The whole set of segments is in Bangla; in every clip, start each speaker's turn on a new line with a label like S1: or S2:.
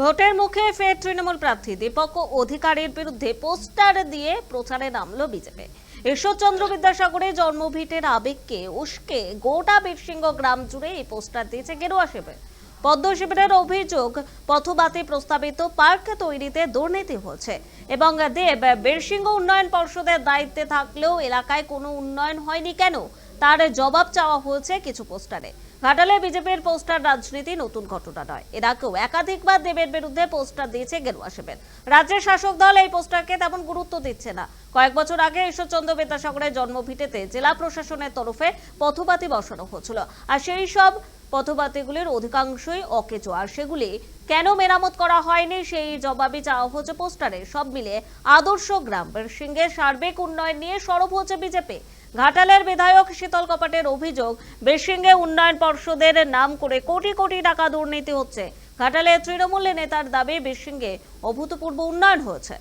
S1: ভোটের মুখে ফের তৃণমূল প্রার্থী দীপক অধিকারীর বিরুদ্ধে পোস্টার দিয়ে প্রচারে নামল বিজেপি। ঈশ্বরচন্দ্র বিদ্যাসাগরের জন্মভিটের আবেগকে উস্কে গোটা বীরসিংহ গ্রাম জুড়ে এই পোস্টার দিয়েছে গেরুয়া শিবির। পদ্ম শিবিরের অভিযোগ, পথবাতে প্রস্তাবিত পার্ক তৈরিতে দুর্নীতি হচ্ছে এবং দেব বীরসিংহ উন্নয়ন পর্ষদের দায়িত্বে থাকলেও এলাকায় কোনো উন্নয়ন হয়নি কেন? তার জবাব চাওয়া হয়েছে কিছু পোস্টারে। ঘাটালে বিজেপির পোস্টার রাজনীতি নতুন ঘটনা নয়। এর আগেও একাধিকবার দেবের বিরুদ্ধে পোস্টার দিয়েছে গেরুয়া শিবির রাজ্যের শাসক দল এই পোস্টারকে তেমন গুরুত্ব দিচ্ছে না। কয়েক বছর আগে ঈশ্বরচন্দ্র বিদ্যাসাগরের জন্মভিটেতে জেলা প্রশাসনের তরফে পথবাতি বসানো হচ্ছিল। আর সেই সব পথবাতিগুলির অধিকাংশই অকেচো আর সেগুলি কেন মেরামত করা হয়নি সেই জবাবই চাওয়া হচ্ছে পোস্টারে। সব মিলে আদর্শ গ্রাম সিংহের সার্বিক উন্নয়ন নিয়ে সরব হচ্ছে বিজেপি। ঘাটালের বিধায়ক শীতল কপাটের অভিযোগ বেশিংহে উন্নয়ন পর্ষদের নাম করে কোটি কোটি টাকা দুর্নীতি হচ্ছে। ঘাটালে তৃণমূল নেতার দাবি বেশিংহে অভূতপূর্ব উন্নয়ন হয়েছে।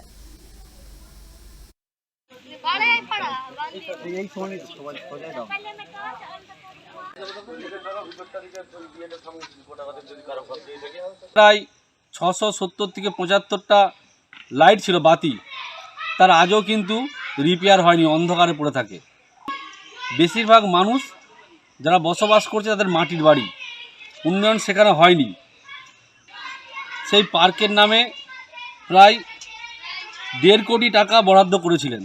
S2: প্রায় ছশো সত্তর থেকে পঁচাত্তরটা লাইট ছিল বাতি। তার আজও কিন্তু রিপেয়ার হয়নি, অন্ধকারে পড়ে থাকে। বেশিরভাগ মানুষ যারা বসবাস করছে তাদের মাটির বাড়ি। উন্নয়ন সেখানে হয়নি। সেই পার্কের নামে প্রায় দেড় কোটি টাকা বরাদ্দ করেছিলেন।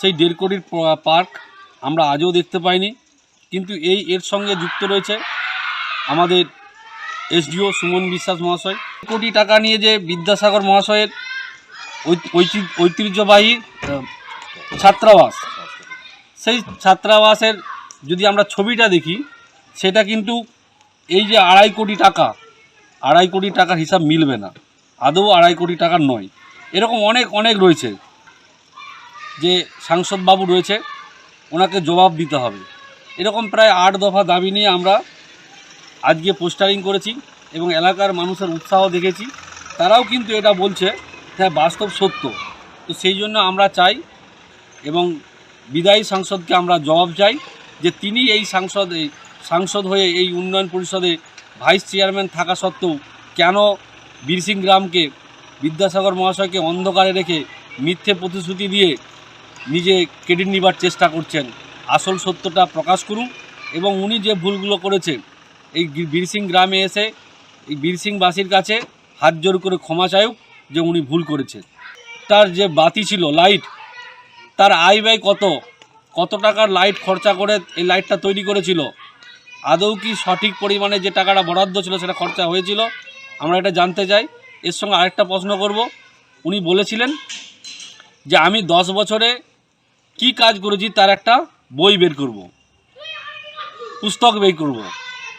S2: সেই দেড় কোটির পার্ক আমরা আজও দেখতে পাইনি। কিন্তু এই এর সঙ্গে যুক্ত রয়েছে আমাদের এসডিও সুমন বিশ্বাস মহাশয়। কোটি টাকা নিয়ে যে বিদ্যাসাগর মহাশয়ের ঐতিহ্যবাহী ছাত্রাবাস সেই ছাত্রাবাসের যদি আমরা ছবিটা দেখি, সেটা কিন্তু এই যে আড়াই কোটি টাকা, আড়াই কোটি টাকার হিসাব মিলবে না। আদৌ আড়াই কোটি টাকার নয়। এরকম অনেক অনেক রয়েছে যে সাংসদবাবু রয়েছে, ওনাকে জবাব দিতে হবে। এরকম প্রায় আট দফা দাবি নিয়ে আমরা আজকে পোস্টারিং করেছি এবং এলাকার মানুষের উৎসাহ দেখেছি। তারাও কিন্তু এটা বলছে হ্যাঁ বাস্তব সত্য। তো সেই জন্য আমরা চাই এবং বিদায়ী সাংসদকে আমরা জবাব চাই যে তিনি এই সাংসদ সাংসদ হয়ে এই উন্নয়ন পরিষদে ভাইস চেয়ারম্যান থাকা সত্ত্বেও কেন বীরসিং গ্রামকে, বিদ্যাসাগর মহাশয়কে অন্ধকারে রেখে মিথ্যে প্রতিশ্রুতি দিয়ে নিজে ক্রেডিট নেবার চেষ্টা করছেন? আসল সত্যটা প্রকাশ করুন এবং উনি যে ভুলগুলো করেছে, এই বীরসিং গ্রামে এসে, এই বীরসিংবাসীর কাছে হাত জোর করে ক্ষমা চায়ুক যে উনি ভুল করেছে তার যে বাতি ছিল, লাইট তার আয় ব্যয় কত? কত টাকার লাইট খরচা করে এই লাইটটা তৈরি করেছিল? আদৌ কি সঠিক পরিমাণে যে টাকাটা বরাদ্দ ছিল সেটা খরচা হয়েছিল? আমরা এটা জানতে চাই। এর সঙ্গে আরেকটা প্রশ্ন করব। উনি বলেছিলেন যে, আমি দশ বছরে কি কাজ করেছি তার একটা বই বের করব। পুস্তক বের করব।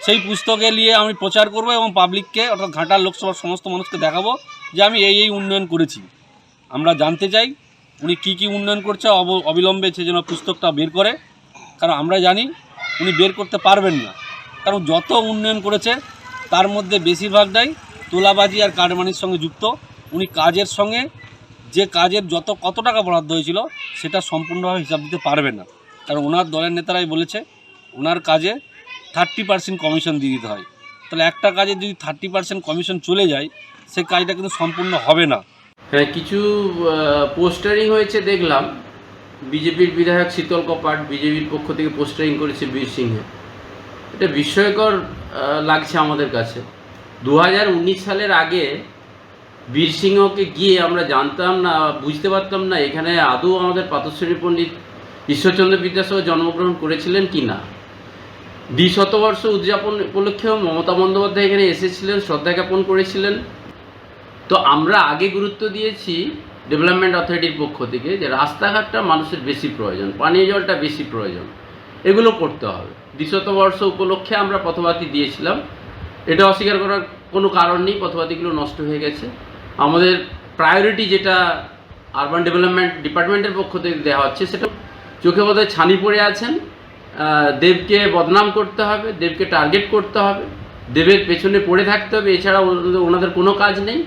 S2: সেই পুস্তকে নিয়ে আমি প্রচার করব এবং পাবলিককে, অর্থাৎ ঘাটার লোকসভার সমস্ত মানুষকে দেখাবো যে আমি এই এই উন্নয়ন করেছি। আমরা জানতে চাই উনি কি কি উন্নয়ন করছে, অব- অবিলম্বে সে যেন পুস্তকটা বের করে। কারণ আমরা জানি উনি বের করতে পারবেন না। কারণ যত উন্নয়ন করেছে, তার মধ্যে বেশিরভাগটাই তোলাবাজি আর কারমানির সঙ্গে যুক্ত। উনি কাজের সঙ্গে যে কাজের যত, কত টাকা বরাদ্দ হয়েছিল, সেটা সম্পূর্ণভাবে হিসাব দিতে পারবে না। কারণ ওনার দলের নেতারাই বলেছে, ওনার কাজে থার্টি পার্সেন্ট কমিশন দিয়ে দিতে হয়। তাহলে একটা কাজে যদি থার্টি পার্সেন্ট কমিশন চলে যায়, সে কাজটা কিন্তু সম্পূর্ণ হবে না।
S3: হ্যাঁ কিছু পোস্টারিং হয়েছে, দেখলাম। বিজেপির বিধায়ক শীতল কপাট, বিজেপির পক্ষ থেকে পোস্টারিং করেছে বীর সিংহে। এটা বিস্ময়কর লাগছে আমাদের কাছে। দু হাজার উনিশ সালের আগে বীর সিংহকে গিয়ে আমরা জানতাম না, বুঝতে পারতাম না, এখানে আদৌ আমাদের পাতশ্রী পণ্ডিত ঈশ্বরচন্দ্র বিদ্যাসাগর জন্মগ্রহণ করেছিলেন কি না। দ্বি শতবর্ষ উদযাপন উপলক্ষেও মমতা বন্দ্যোপাধ্যায় এখানে এসেছিলেন, শ্রদ্ধা জ্ঞাপন করেছিলেন। তো আমরা আগে গুরুত্ব দিয়েছি ডেভেলপমেন্ট অথরিটির পক্ষ থেকে যে রাস্তাঘাটটা মানুষের বেশি প্রয়োজন পানীয় জলটা বেশি প্রয়োজন, এগুলো করতে হবে। দ্বিশতবর্ষ উপলক্ষে আমরা পথবাতি দিয়েছিলাম। এটা অস্বীকার করার কোনো কারণ নেই, পথবাতিগুলো নষ্ট হয়ে গেছে। আমাদের প্রায়োরিটি যেটা আরবান ডেভেলপমেন্ট ডিপার্টমেন্টের পক্ষ থেকে দেওয়া হচ্ছে সেটা চোখে বোধহয় ছানি পড়ে আছেন। দেবকে বদনাম করতে হবে, দেবকে টার্গেট করতে হবে, দেবের পেছনে পড়ে থাকতে হবে, এছাড়া ওনাদের- ওনাদের কোনো কাজ নেই।